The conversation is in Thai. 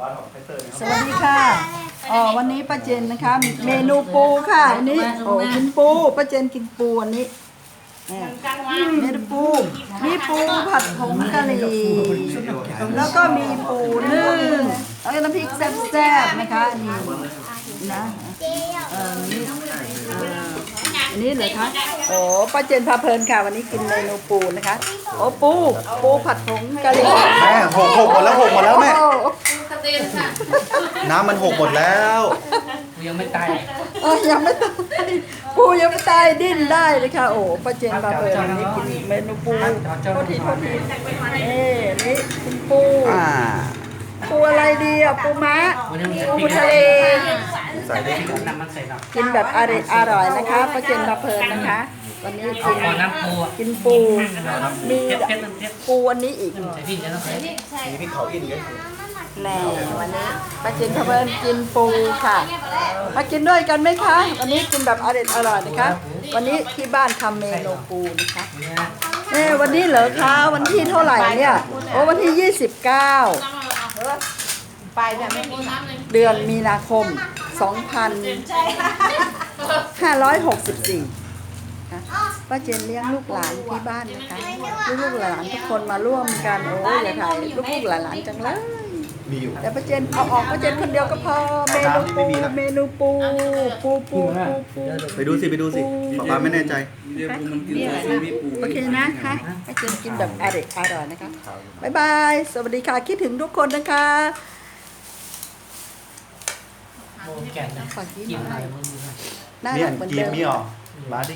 บ้านของไฟเตอร์นะสวัสดีค่ะอ๋อวันนี้ป้าเจนนะคะ เมนูปูค่ะอันนี้โอ้กินปูป้าเจนกินปูอันนี้เนี่ยเมนูปู มีปูผัดผงกะหรี่แล้วก็มีปูนึ่งแล้วก็น้ำพริกแซ่บๆนะคะนี่นะเออนี่เอ่ออันนี้เลยคะโอ้ป้าเจนพาเพลินค่ะ วันนี้กินเมนูปูนะคะโอ้ปูปูผัดผงกะหรี่ แม่หกหกหมดแล้วหกหมดแล้วแม่ โอ้ น้ำมันหกหมดแล้ว กูยังไม่ตายเออยังไม่ตายปูยังไม่ตายดิ้นได้เลยค่ะ โอ้ป้าเจนพาเพลินวันนี้กินเมนูปูโทษทีโทษทีเอ้นี่กินปูอ่า ปูอะไรดีอะปูม้าวันนี้มันปูทะเล ใส่ได้ที่น้ำมันใส่หน่อยกินแบบอร่อยอร่อยนะคะป้าเจนมาเพลินนะคะ วันนี้เอากินขอน้ำปูอะกินปู มีเผ็ดเผ็ดเผ็ดปูอันนี้อีก ใส่พี่จะต้องใส่มีพี่เขาอินกัน แน่วันนี้ป้าเจนพาเพลินกินปูค่ะ มากินด้วยกันไหมคะ วันนี้กินแบบอร่อยอร่อยนะคะ วันนี้ที่บ้านทำเมนูปูนะคะเนี่ยเอ้วันนี้เหรอคะวันที่เท่าไหร่เนี่ยโอ้วันที่ 29 ไปแต่ไม่มีเดือนมีนาคม 2564นะป้าเจนเลี้ยงลูกหลานที่บ้านนะคะ ลูกๆหลานทุกคนมาร่วมกันโอ้ยอย่าถ่ายลูกๆหลานๆจังเลย มีอยู่ แต่ป้าเจนเอาออกป้าเจนคนเดียวก็พอเมนูปูเมนูปูปูปูปูปูไปดูสิ ไปดูสิป๊าป๊าไม่แน่ใจโอเคนะคะป้าเจนกินแบบอร่อยอร่อยนะคะบ๊ายบายสวัสดีค่ะคิดถึงทุกคนนะคะโอ้แก่นนะกินอะไรมึงดูหน่อยน่าเนี่รัยกเหมือนจีเดินมมีหรอบ้าดิ